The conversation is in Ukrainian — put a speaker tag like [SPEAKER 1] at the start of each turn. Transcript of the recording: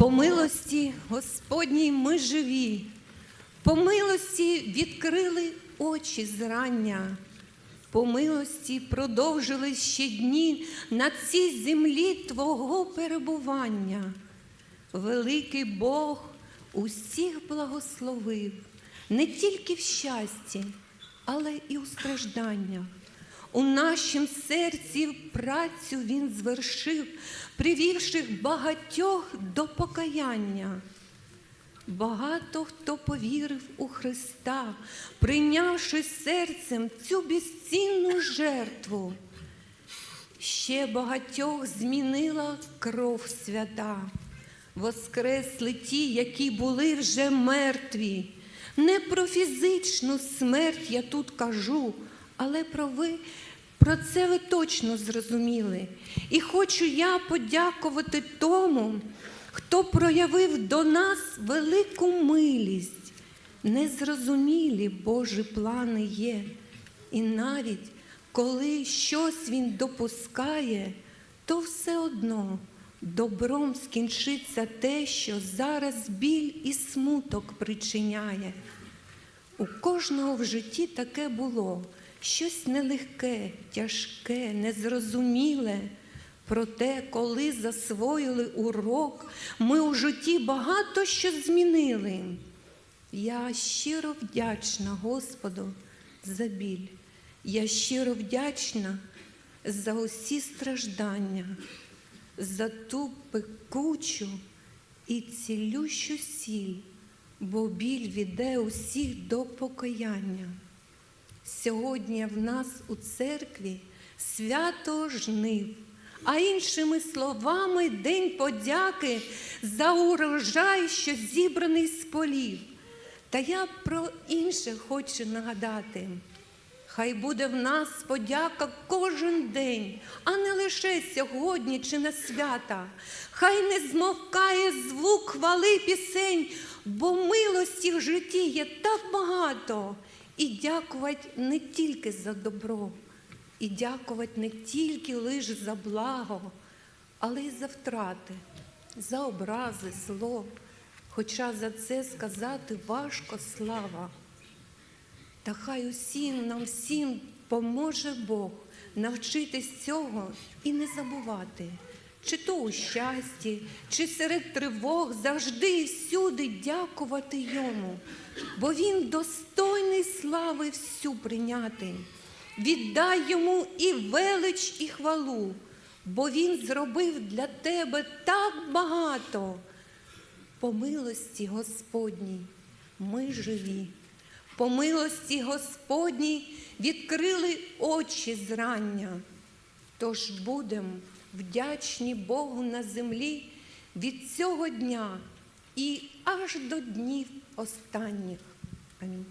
[SPEAKER 1] По милості Господній ми живі, по милості відкрили очі зрання, по милості продовжили ще дні на цій землі Твого перебування. Великий Бог усіх благословив, не тільки в щасті, але і у стражданнях. У нашім серці працю він звершив, привівши багатьох до покаяння. Багато хто повірив у Христа, прийнявши серцем цю безцінну жертву. Ще багатьох змінила кров свята, воскресли ті, які були вже мертві. Не про фізичну смерть я тут кажу, але про ви. Про це ви точно зрозуміли. І хочу я подякувати тому, хто проявив до нас велику милість. Незрозумілі Божі плани є. І навіть коли щось він допускає, то все одно добром скінчиться те, що зараз біль і смуток причиняє. У кожного в житті таке було щось нелегке, тяжке, незрозуміле. Проте, коли засвоїли урок, ми у житті багато що змінили. Я щиро вдячна Господу за біль. Я щиро вдячна за усі страждання, за ту пекучу і цілющу сіль, бо біль віде усіх до покаяння. Сьогодні в нас у церкві свято жнив, а іншими словами День подяки за урожай, що зібраний з полів. Та я про інше хочу нагадати. Хай буде в нас подяка кожен день, а не лише сьогодні чи на свята. Хай не змовкає звук хвали пісень, бо милості в житті є так багато. І дякувати не тільки за добро, і дякувати не тільки лише за благо, але й за втрати, за образи, зло. Хоча за це сказати важко слава. Та хай усім нам всім поможе Бог навчитись цього і не забувати, чи то у щасті, чи серед тривог завжди і всюди дякувати йому, бо він достойний всю прийняти. Віддай йому і велич, і хвалу, бо він зробив для тебе так багато. По милості Господній ми живі. По милості Господній відкрили очі зрання. Тож будемо вдячні Богу на землі від цього дня і аж до днів останніх. Амінь.